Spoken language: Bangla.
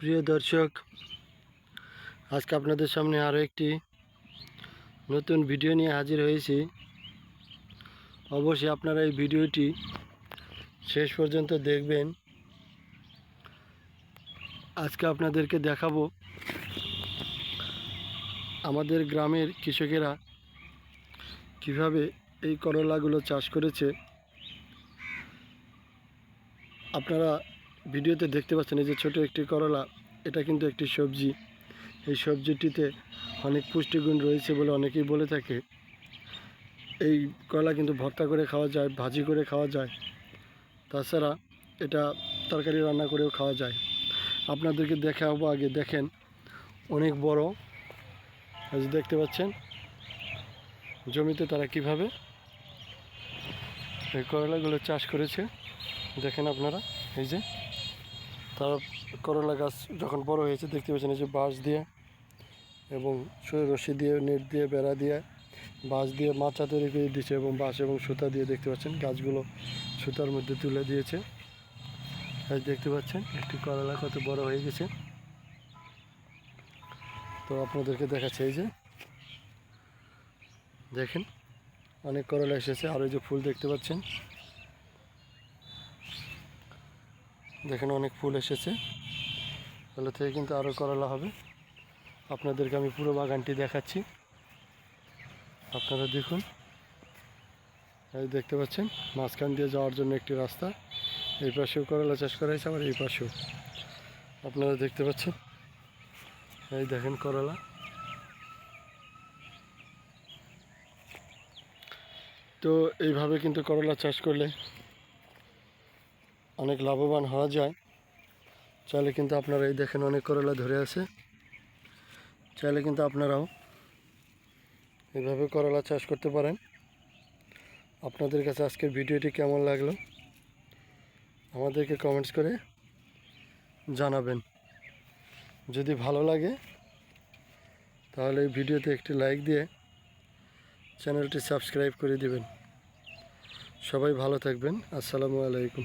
প্রিয় দর্শক, আজকে আপনাদের সামনে আরও একটি নতুন ভিডিও নিয়ে হাজির হয়েছি। অবশ্যই আপনারা এই ভিডিওটি শেষ পর্যন্ত দেখবেন। আজকে আপনাদেরকে দেখাবো আমাদের গ্রামের কৃষকেরা কীভাবে এই করলাগুলো চাষ করেছে। আপনারা ভিডিওতে দেখতে পাচ্ছেন এই যে ছোট একটি করলা, এটা কিন্তু একটি সবজি। এই সবজিটিতে অনেক পুষ্টিগুণ রয়েছে বলে অনেকেই বলে থাকে। এই করলা কিন্তু ভর্তা করে খাওয়া যায়, ভাজি করে খাওয়া যায়। তাছাড়া এটা তরকারি রান্না করেও খাওয়া যায়। আপনাদেরকে দেখাবো আগে, দেখেন অনেক বড়। যে দেখতে পাচ্ছেন, জমিতে তারা কীভাবে এই করলাগুলো চাষ করেছে। দেখেন আপনারা, এই যে তারা করলা গাছ যখন বড় হয়েছে, দেখতে পাচ্ছেন এই যে বাঁশ দিয়ে এবং রশি দিয়ে, নেট দিয়ে, বেড়া দিয়ে, বাঁশ দিয়ে মাচা তৈরি করে দিয়েছে এবং বাঁশ এবং সুতা দিয়ে দেখতে পাচ্ছেন, গাছগুলো সুতার মধ্যে তুলে দিয়েছে। এই দেখতে পাচ্ছেন, একটি করলা কত বড় হয়ে গেছে। তো আপনাদেরকে দেখাচ্ছে এই যে, দেখেন, অনেক করলা এসেছে, আর ওই যে ফুল দেখতে পাচ্ছেন দেখেন অনেক ফুল এসেছে। তাহলে থেকে কিন্তু আরও করলা হবে। আপনাদেরকে আমি পুরো বাগানটি দেখাচ্ছি। আপনারা দেখুন। এই দেখতে পাচ্ছেন, মাঝখান দিয়ে যাওয়ার জন্য একটি রাস্তা। এই পাশেও করলা চাষ করা হয়েছে, আবার এই পাশেও। আপনারা দেখতে পাচ্ছেন? এই দেখেন করলা। তো এইভাবে কিন্তু করলা চাষ করলে অনেক লাভবান হওয়া যায়। চাইলে কিন্তু আপনারা এই দেখেন অনেক করলা ধরে আছে। চাইলে কিন্তু আপনারাও এভাবে করলা চাষ করতে পারেন। আপনাদের কাছে আজকের ভিডিওটি কেমন লাগল? আমাদেরকে কমেন্টস করে জানাবেন। যদি ভালো লাগে, তাহলে এই ভিডিওতে একটি লাইক দিয়ে চ্যানেলটি সাবস্ক্রাইব করে দিবেন। সবাই ভালো থাকবেন। আসসালামু আলাইকুম।